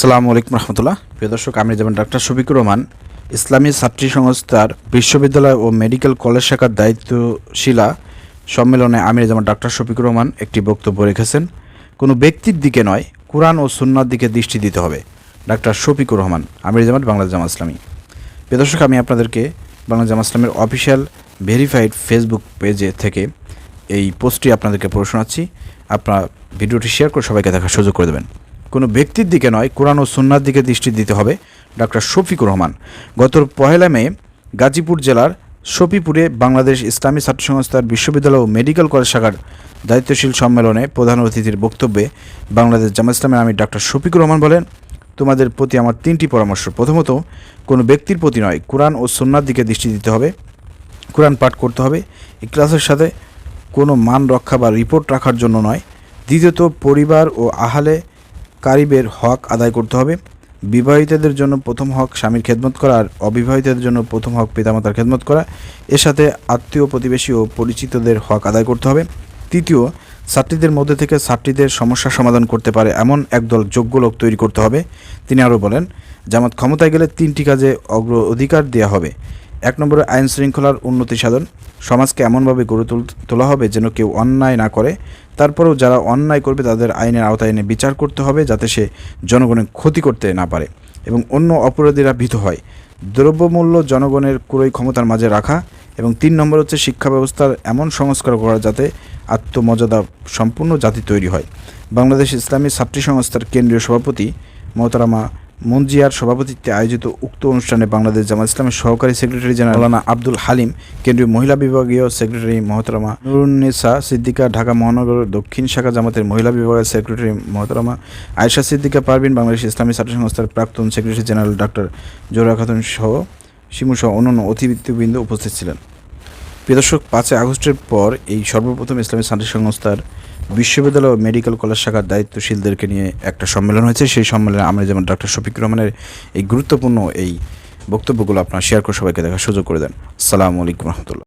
আসসালামু আলাইকুম রহমতুল্লাহ। প্রিয় দর্শক, আমি যেমন ডাক্তার শফিকুর রহমান। ইসলামী ছাত্রী সংস্থার বিশ্ববিদ্যালয় ও মেডিকেল কলেজ শাখার দায়িত্বশীলা সম্মেলনে আমির যেমন ডাক্তার শফিকুর রহমান একটি বক্তব্য রেখেছেন। কোনো ব্যক্তির দিকে নয়, কোরআন ও সুন্নার দিকে দৃষ্টি দিতে হবে। ডাক্তার শফিকুর রহমান আমির জামাত বাংলাদেশ জামা ইসলামী। প্রিয় দর্শক, আমি আপনাদেরকে বাংলা জামা ইসলামের অফিসিয়াল ভেরিফাইড ফেসবুক পেজে থেকে এই পোস্টটি আপনাদেরকে পড়ে শোনাচ্ছি। আপনারা ভিডিওটি শেয়ার করে সবাইকে দেখার সুযোগ করে দেবেন। কোনো ব্যক্তির দিকে নয়, কোরআন ও সুন্নার দিকে দৃষ্টি দিতে হবে। ডক্টর শফিকুর রহমান, গত পহেলা মে গাজীপুর জেলার শফিপুরে বাংলাদেশ ইসলামী ছাত্র সংস্থার বিশ্ববিদ্যালয় ও মেডিকেল কলেজ শাখার দায়িত্বশীল সম্মেলনে প্রধান অতিথির বক্তব্যে বাংলাদেশ জামা ইসলামের আমি ডক্টর শফিকুর রহমান বলেন, তোমাদের প্রতি আমার তিনটি পরামর্শ। প্রথমত, কোনো ব্যক্তির প্রতি নয়, কোরআন ও সুন্নার দিকে দৃষ্টি দিতে হবে, কোরআন পাঠ করতে হবে, এই ক্লাসের সাথে কোনো মান রক্ষা বা রিপোর্ট রাখার জন্য নয়। দ্বিতীয়ত, পরিবার ও আহালে কারিবের হক আদায় করতে হবে। বিবাহিতদের জন্য প্রথম হক স্বামীর খেদমত করা আর অবিবাহিতদের জন্য প্রথম হক পিতামাতার খেদমত করা। এর সাথে আত্মীয়, প্রতিবেশী ও পরিচিতদের হক আদায় করতে হবে। তৃতীয়, ছাত্রীদের মধ্যে থেকে ছাত্রীদের সমস্যা সমাধান করতে পারে এমন একদল যোগ্য লোক তৈরি করতে হবে। তিনি আরও বলেন, জামাত ক্ষমতায় গেলে তিনটি কাজে অগ্র অধিকার দেওয়া হবে। এক নম্বরে আইন শৃঙ্খলার উন্নতি সাধন। সমাজকে এমনভাবে গড়ে তুল- হবে যেন কেউ অন্যায় না করে। তারপরেও যারা অন্যায় করবে, তাদের আইনের আওতায় এনে বিচার করতে হবে যাতে সে জনগণের ক্ষতি করতে না পারে এবং অন্য অপরাধীরা ভীত হয়। দ্রব্যমূল্য জনগণের ক্রয় ক্ষমতার মাঝে রাখা এবং তিন নম্বর হচ্ছে শিক্ষা ব্যবস্থার এমন সংস্কার করা যাতে আত্মমর্যাদা সম্পূর্ণ জাতি তৈরি হয়। বাংলাদেশ ইসলামী ছাত্রী সংস্থার কেন্দ্রীয় সভাপতি মোহতারামা মঞ্জিয়ার সভাপতিত্বে আয়োজিত উক্ত অনুষ্ঠানে বাংলাদেশ জামাত ইসলামের সহকারী সেক্রেটারি জেনারেল আব্দুল হালিম, কেন্দ্রীয় মহিলা বিভাগীয় সেক্রেটারি মহতরমা নুরুন্নেসা সিদ্দিকা ঢাকা মহানগর দক্ষিণ শাখা জামাতের মহিলা বিভাগের সেক্রেটারি মহতরমা আয়েশা সিদ্দিকা পারভিন, বাংলাদেশ ইসলামী ছাত্র সংস্থার প্রাক্তন secretary general doctor Zohra Khatun সহ শিমু সহ অন্যান্য অতিথিবৃন্দ উপস্থিত ছিলেন। প্রিয় দর্শক, পাঁচই আগস্টের পর এই সর্বপ্রথম ইসলামী ছাত্র সংস্থার বিশ্ববিদ্যালয় ও মেডিকেল কলেজ শাখার দায়িত্বশীলদেরকে নিয়ে একটা সম্মেলন হয়েছে। সেই সম্মেলনে আমরা যেমন ডক্টর শফিক রহমানের এই গুরুত্বপূর্ণ এই বক্তব্যগুলো আপনারা শেয়ার করে সবাইকে দেখার সুযোগ করে দেন। সালামু আলাইকুম রহমতুল্লাহ।